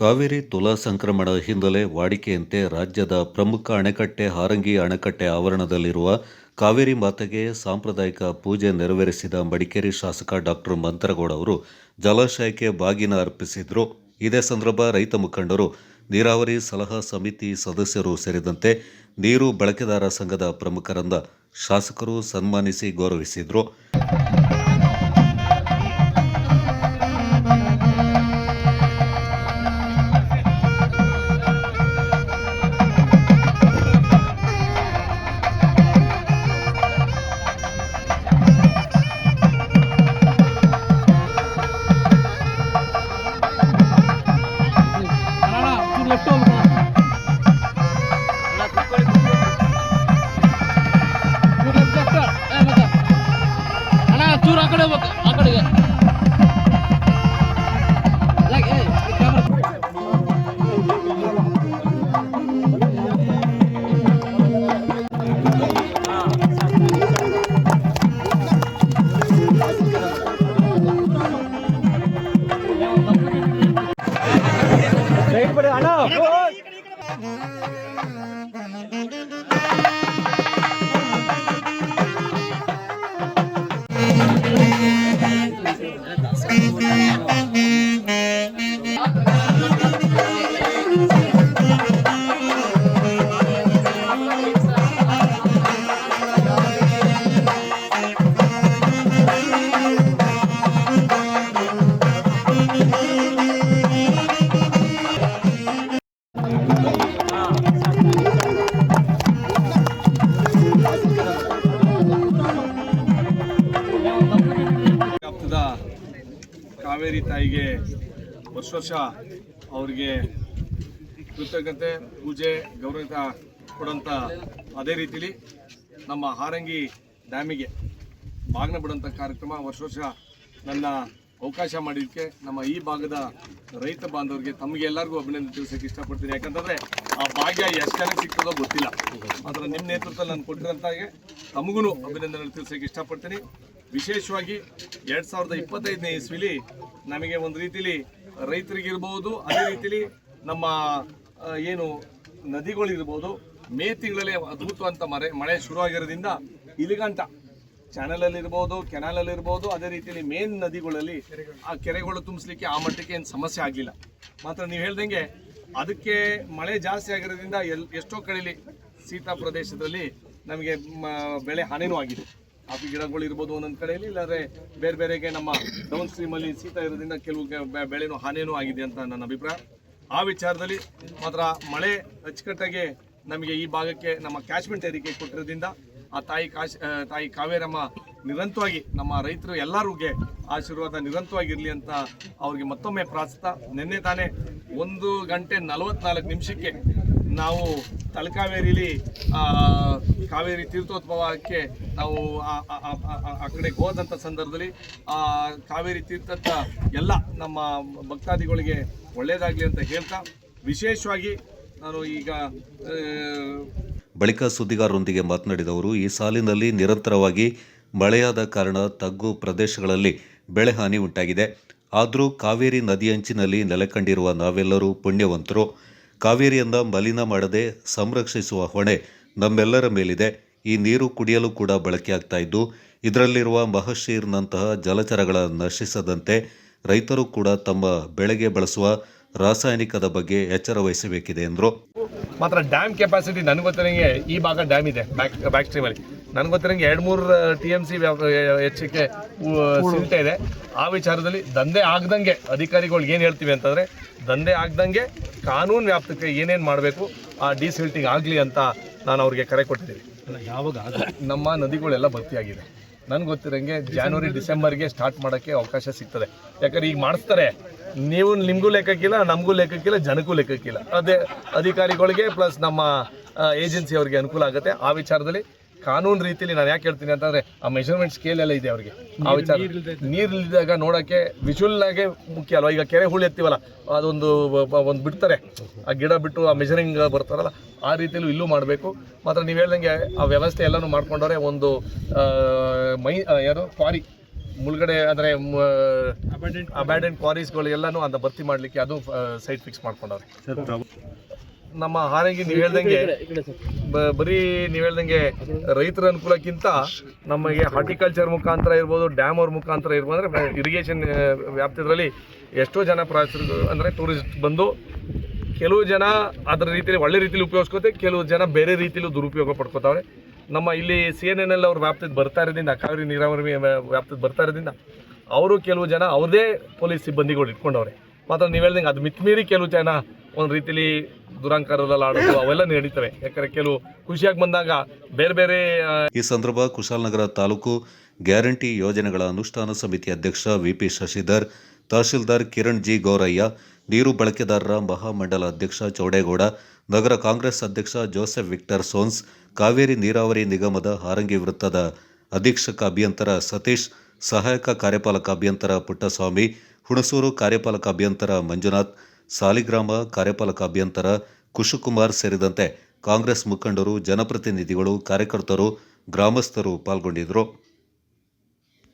ಕಾವೇರಿ ತುಲಾ ಸಂಕ್ರಮಣ ಹಿನ್ನೆಲೆ ವಾಡಿಕೆಯಂತೆ ರಾಜ್ಯದ ಪ್ರಮುಖ ಅಣೆಕಟ್ಟೆ ಹಾರಂಗಿ ಅಣೆಕಟ್ಟೆ ಆವರಣದಲ್ಲಿರುವ ಕಾವೇರಿ ಮಾತೆಗೆ ಸಾಂಪ್ರದಾಯಿಕ ಪೂಜೆ ನೆರವೇರಿಸಿದ ಮಡಿಕೇರಿ ಶಾಸಕ ಡಾಕ್ಟರ್ ಮಂತರಗೌಡ ಅವರು ಜಲಾಶಯಕ್ಕೆ ಬಾಗಿನ ಅರ್ಪಿಸಿದರು. ಇದೇ ಸಂದರ್ಭ ರೈತ ಮುಖಂಡರು, ನೀರಾವರಿ ಸಲಹಾ ಸಮಿತಿ ಸದಸ್ಯರು ಸೇರಿದಂತೆ ನೀರು ಬಳಕೆದಾರ ಸಂಘದ ಪ್ರಮುಖರಂದ ಶಾಸಕರು ಸನ್ಮಾನಿಸಿ ಗೌರವಿಸಿದರು. ಕಾವೇರಿ ತಾಯಿಗೆ ವರ್ಷ ವರ್ಷ ಅವ್ರಿಗೆ ಕೃತಜ್ಞತೆ, ಪೂಜೆ ಗೌರವಿತ ಕೊಡೋಂಥ ಅದೇ ರೀತಿಲಿ ನಮ್ಮ ಹಾರಂಗಿ ಡ್ಯಾಮಿಗೆ ಬಾಗಿನ ಬಿಡೋಂಥ ಕಾರ್ಯಕ್ರಮ ವರ್ಷ ವರ್ಷ ನನ್ನ ಅವಕಾಶ ಮಾಡಿದ್ದಕ್ಕೆ, ನಮ್ಮ ಈ ಭಾಗದ ರೈತ ಬಾಂಧವರಿಗೆ ತಮಗೆ ಎಲ್ಲರಿಗೂ ಅಭಿನಂದನೆ ತಿಳಿಸೋಕೆ ಇಷ್ಟಪಡ್ತೀನಿ. ಯಾಕಂತಂದರೆ ಆ ಭಾಗ್ಯ ಎಷ್ಟು ಸಿಗ್ತದೋ ಗೊತ್ತಿಲ್ಲ. ಆದರೆ ನಿಮ್ಮ ನೇತೃತ್ವದಲ್ಲಿ ನಾನು ಕೊಟ್ಟಿರೋಂತಾಗೆ ತಮಗೂ ಅಭಿನಂದನೆ ತಿಳಿಸೋಕೆ ಇಷ್ಟಪಡ್ತೀನಿ. ವಿಶೇಷವಾಗಿ ಎರಡು ಸಾವಿರದ ಇಪ್ಪತ್ತೈದನೇ ಇಸ್ವಿಲಿ ನಮಗೆ ಒಂದು ರೀತಿಲಿ ರೈತರಿಗಿರ್ಬೋದು, ಅದೇ ರೀತಿಲಿ ನಮ್ಮ ಏನು ನದಿಗಳಿರ್ಬೋದು, ಮೇ ತಿಂಗಳಲ್ಲೇ ಅದ್ಭುತವಂತ ಮಳೆ ಮಳೆ ಶುರುವಾಗಿರೋದ್ರಿಂದ ಇಲಿಗಂಟ ಚಾನಲಲ್ಲಿರ್ಬೋದು ಕೆನಾಲಲ್ಲಿ ಇರ್ಬೋದು ಅದೇ ರೀತಿಯಲ್ಲಿ ಮೇನ್ ನದಿಗಳಲ್ಲಿ ಆ ಕೆರೆಗಳು ತುಂಬಿಸ್ಲಿಕ್ಕೆ ಆ ಮಟ್ಟಕ್ಕೆ ಏನು ಸಮಸ್ಯೆ ಆಗಲಿಲ್ಲ. ಮಾತ್ರ ನೀವು ಹೇಳ್ದಂಗೆ ಅದಕ್ಕೆ ಮಳೆ ಜಾಸ್ತಿ ಆಗಿರೋದ್ರಿಂದ ಎಲ್, ಎಷ್ಟೋ ಕಡೆಯಲ್ಲಿ ಶೀತ ಪ್ರದೇಶದಲ್ಲಿ ನಮಗೆ ಬೆಳೆ ಹಾನಿನೂ ಆಗಿದೆ. ಕಾಫಿ ಗಿಡಗಳು ಇರ್ಬೋದು ಒಂದೊಂದು ಕಡೆಯಲ್ಲಿ, ಇಲ್ಲಾಂದ್ರೆ ಬೇರೆ ಬೇರೆಗೆ ನಮ್ಮ ಡೌನ್ ಸ್ಟ್ರೀಮಲ್ಲಿ ಶೀತ ಇರೋದ್ರಿಂದ ಕೆಲವು ಬೆಳೆನೂ ಹಾನೇನೂ ಆಗಿದೆ ಅಂತ ನನ್ನ ಅಭಿಪ್ರಾಯ. ಆ ವಿಚಾರದಲ್ಲಿ ಮಾತ್ರ ಮಳೆ ಅಚ್ಚುಕಟ್ಟಾಗಿ ನಮಗೆ ಈ ಭಾಗಕ್ಕೆ ನಮ್ಮ ಕ್ಯಾಚ್ಮೆಂಟ್ ಏರಿಕೆ ಕೊಟ್ಟಿರೋದ್ರಿಂದ ಆ ತಾಯಿ ಕಾಶ್ ತಾಯಿ ಕಾವೇರಮ್ಮ ನಿರಂತರವಾಗಿ ನಮ್ಮ ರೈತರು ಎಲ್ಲರಿಗೂ ಆಶೀರ್ವಾದ ನಿರಂತರವಾಗಿರಲಿ ಅಂತ ಅವ್ರಿಗೆ ಮತ್ತೊಮ್ಮೆ ಪ್ರಾರ್ಥಿಸ್ತಾ, ನಿನ್ನೆ ತಾನೇ ಒಂದು ಗಂಟೆ ನಲವತ್ನಾಲ್ಕು ನಿಮಿಷಕ್ಕೆ ನಾವು ತಲಕಾವೇರಿಲಿ ಕಾವೇರಿ ತೀರ್ಥೋದ್ಭವಕ್ಕೆ ನಾವು ಆ- ಕಡೆಗೆ ಹೋದಂಥ ಸಂದರ್ಭದಲ್ಲಿ ಕಾವೇರಿ ತೀರ್ಥದ ಎಲ್ಲ ನಮ್ಮ ಭಕ್ತಾದಿಗಳಿಗೆ ಒಳ್ಳೆಯದಾಗಲಿ ಅಂತ ಹೇಳ್ತಾ, ವಿಶೇಷವಾಗಿ ನಾನು ಈಗ ಬಳಿಕ ಸುದ್ದಿಗಾರರೊಂದಿಗೆ ಮಾತನಾಡಿದವರು, ಈ ಸಾಲಿನಲ್ಲಿ ನಿರಂತರವಾಗಿ ಮಳೆಯಾದ ಕಾರಣ ತಗ್ಗು ಪ್ರದೇಶಗಳಲ್ಲಿ ಬೆಳೆ ಹಾನಿ ಉಂಟಾಗಿದೆ. ಆದರೂ ಕಾವೇರಿ ನದಿಯಂಚಿನಲ್ಲಿ ನೆಲೆಕಂಡಿರುವ ನಾವೆಲ್ಲರೂ ಪುಣ್ಯವಂತರು. ಕಾವೇರಿಯಿಂದ ಮಲಿನ ಮಾಡದೆ ಸಂರಕ್ಷಿಸುವ ಹೊಣೆ ನಮ್ಮೆಲ್ಲರ ಮೇಲಿದೆ. ಈ ನೀರು ಕುಡಿಯಲು ಕೂಡ ಬಳಕೆಯಾಗ್ತಾ ಇದ್ದು, ಇದರಲ್ಲಿರುವ ಮಹಶೀರ್ನಂತಹ ಜಲಚರಗಳ ನಶಿಸದಂತೆ ರೈತರು ಕೂಡ ತಮ್ಮ ಬೆಳೆಗೆ ಬಳಸುವ ರಾಸಾಯನಿಕದ ಬಗ್ಗೆ ಎಚ್ಚರ ವಹಿಸಬೇಕಿದೆ ಎಂದರು. ಮಾತ್ರ ಡ್ಯಾಮ್ ಕೆಪಾಸಿಟಿ ನನಗೆ ಈ ಭಾಗ ಡ್ಯಾಮ್ ಇದೆ, ಬ್ಯಾಕ್ ಬ್ಯಾಕ್ ಸ್ಟ್ರೀಮಲ್ಲಿ. ನನಗೆ ಗೊತ್ತಿರಂಗೆ ಎರಡು ಮೂರು ಟಿ ಎಂ ಸಿ ಹೆಚ್ಚಿಗೆ ಸಿಗ್ತಾ ಇದೆ. ಆ ವಿಚಾರದಲ್ಲಿ ದಂಧೆ ಆಗ್ದಂಗೆ ಅಧಿಕಾರಿಗಳಿಗೆ ಏನು ಹೇಳ್ತೀವಿ ಅಂತಂದರೆ ದಂಧೆ ಆಗ್ದಂಗೆ ಕಾನೂನು ವ್ಯಾಪ್ತಕ್ಕೆ ಏನೇನು ಮಾಡಬೇಕು ಆ ಡಿಸಿಲ್ಟಿಂಗ್ ಆಗಲಿ ಅಂತ ನಾನು ಅವ್ರಿಗೆ ಕರೆ ಕೊಟ್ಟಿದ್ದೀನಿ. ನಮ್ಮ ನದಿಗಳೆಲ್ಲ ಭರ್ತಿಯಾಗಿದೆ. ನನ್ಗೆ ಗೊತ್ತಿರಂಗೆ ಜಾನ್ವರಿ ಡಿಸೆಂಬರ್ಗೆ ಸ್ಟಾರ್ಟ್ ಮಾಡೋಕ್ಕೆ ಅವಕಾಶ ಸಿಗ್ತದೆ. ಯಾಕಂದ್ರೆ ಈಗ ಮಾಡಿಸ್ತಾರೆ. ನೀವು ನಿಮಗೂ ಲೆಕ್ಕಕ್ಕಿಲ್ಲ ನಮಗೂ ಲೆಕ್ಕಕ್ಕಿಲ್ಲ ಜನಕ್ಕೂ ಲೆಕ್ಕಕ್ಕಿಲ್ಲ. ಅದೇ ಅಧಿಕಾರಿಗಳಿಗೆ ಪ್ಲಸ್ ನಮ್ಮ ಏಜೆನ್ಸಿ ಅವರಿಗೆ ಅನುಕೂಲ ಆಗುತ್ತೆ. ಆ ವಿಚಾರದಲ್ಲಿ ಕಾನೂನು ರೀತಿಯಲ್ಲಿ ನಾನು ಯಾಕೆ ಹೇಳ್ತೀನಿ ಅಂತಂದ್ರೆ ಆ ಮೆಷರ್ಮೆಂಟ್ ಸ್ಕೇಲ್ ಎಲ್ಲ ಇದೆ ಅವ್ರಿಗೆ. ಆ ವಿಚಾರ. ನೀರಿಲ್ದಾಗ ನೋಡೋಕ್ಕೆ ವಿಜುವಲ್ ಆಗಿ ಮುಖ್ಯ ಅಲ್ವಾ? ಈಗ ಕೆರೆ ಹುಳಿ ಎತ್ತೀವಲ್ಲ ಅದೊಂದು ಒಂದು ಬಿಡ್ತಾರೆ. ಆ ಗಿಡ ಬಿಟ್ಟು ಆ ಮೆಷರಿಂಗ್ ಬರ್ತಾರಲ್ಲ ಆ ರೀತಿಯಲ್ಲೂ ಇಲ್ಲೂ ಮಾಡಬೇಕು. ಮಾತ್ರ ನೀವು ಹೇಳ್ದಂಗೆ ಆ ವ್ಯವಸ್ಥೆ ಎಲ್ಲನೂ ಮಾಡ್ಕೊಂಡವ್ರೆ ಒಂದು ಮೈ ಏನು ಯಾರು ಕ್ವಾರಿ ಮುಳುಗಡೆ ಅಂದರೆ ಅಬ್ಯಾಂಡೆಂಟ್ ಕ್ವಾರೀಸ್ಗಳು ಎಲ್ಲನೂ ಅಂತ ಭರ್ತಿ ಮಾಡಲಿಕ್ಕೆ ಅದು ಸೈಟ್ ಫಿಕ್ಸ್ ಮಾಡ್ಕೊಂಡವ್ರೆ. ನಮ್ಮ ಹಾರಂಗಿ ನೀವು ಹೇಳ್ದಂಗೆ ಬರೀ ನೀವು ಹೇಳ್ದಂಗೆ ರೈತರ ಅನುಕೂಲಕ್ಕಿಂತ ನಮಗೆ ಹಾರ್ಟಿಕಲ್ಚರ್ ಮುಖಾಂತರ ಇರ್ಬೋದು ಡ್ಯಾಮ್ ಅವ್ರ ಮುಖಾಂತರ ಇರ್ಬೋದು ಅಂದರೆ ಇರಿಗೇಷನ್ ವ್ಯಾಪ್ತಿದ್ರಲ್ಲಿ ಎಷ್ಟೋ ಜನ ಪ್ರವಾಸಿಗರು ಅಂದರೆ ಟೂರಿಸ್ಟ್ ಬಂದು ಕೆಲವು ಜನ ಅದರ ರೀತಿಯಲ್ಲಿ ಒಳ್ಳೆ ರೀತಿಯಲ್ಲಿ ಉಪಯೋಗಿಸ್ಕೋತೆ ಕೆಲವು ಜನ ಬೇರೆ ರೀತಿಯಲ್ಲೂ ದುರುಪಯೋಗ ಪಡ್ಕೋತಾವ್ರೆ. ನಮ್ಮ ಇಲ್ಲಿ ಸಿ ಎನ್ ಎನ್ ಎಲ್ ಅವ್ರ ವ್ಯಾಪ್ತಿಗೆ ಬರ್ತಾ ಇರೋದ್ರಿಂದ ಕಾವೇರಿ ನೀರಾವರಿ ವ್ಯಾಪ್ತಿಗೆ ಬರ್ತಾ ಇರೋದ್ರಿಂದ ಅವರು ಕೆಲವು ಜನ ಅವ್ರದೇ ಪೊಲೀಸ್ ಸಿಬ್ಬಂದಿಗಳು ಇಟ್ಕೊಂಡವ್ರೆ. ಮಾತ್ರ ನೀವು ಹೇಳ್ದಂಗೆ ಅದು ಮಿತ್ಮೀರಿ ಕೆಲವು ಜನ ಒಂದು ರೀತಿಲಿ ದುರಂಕಾರದಲ್ಲಿ ಆಡೋದು ಅವೆಲ್ಲ ನಡೀತವೆ. ಯಾಕಂದ್ರೆ ಕೆಲವು ಖುಷಿಯಾಗಿ ಬಂದಾಗ ಬೇರೆ ಬೇರೆ ಈ ಸಂದರ್ಭ ಕುಶಾಲನಗರ ತಾಲೂಕು ಗ್ಯಾರಂಟಿ ಯೋಜನೆಗಳ ಅನುಷ್ಠಾನ ಸಮಿತಿ ಅಧ್ಯಕ್ಷ ವಿಪಿ ಶಶಿಧರ್, ತಹಶೀಲ್ದಾರ್ ಕಿರಣ್ ಜಿ ಗೌರಯ್ಯ, ನೀರು ಬಳಕೆದಾರರ ಮಹಾಮಂಡಲ ಅಧ್ಯಕ್ಷ ಚೌಡೇಗೌಡ, ನಗರ ಕಾಂಗ್ರೆಸ್ ಅಧ್ಯಕ್ಷ ಜೋಸೆಫ್ ವಿಕ್ಟರ್ ಸೋನ್ಸ್, ಕಾವೇರಿ ನೀರಾವರಿ ನಿಗಮದ ಹಾರಂಗಿ ವೃತ್ತದ ಅಧೀಕ್ಷಕ ಅಭಿಯಂತರ ಸತೀಶ್, ಸಹಾಯಕ ಕಾರ್ಯಪಾಲಕ ಅಭಿಯಂತರ ಪುಟ್ಟಸ್ವಾಮಿ, ಹುಣಸೂರು ಕಾರ್ಯಪಾಲಕ ಅಭಿಯಂತರ ಮಂಜುನಾಥ್ ಸಾಲಿಗ್ರಾಮ ಕಾರ್ಯಪಾಲಕ ಅಭ್ಯಂತರ ಕುಶುಕುಮಾರ್ ಸೇರಿದಂತೆ ಕಾಂಗ್ರೆಸ್ ಮುಖಂಡರು ಜನಪ್ರತಿನಿಧಿಗಳು ಕಾರ್ಯಕರ್ತರು ಗ್ರಾಮಸ್ಥರು ಪಾಲ್ಗೊಂಡಿದ್ದರು.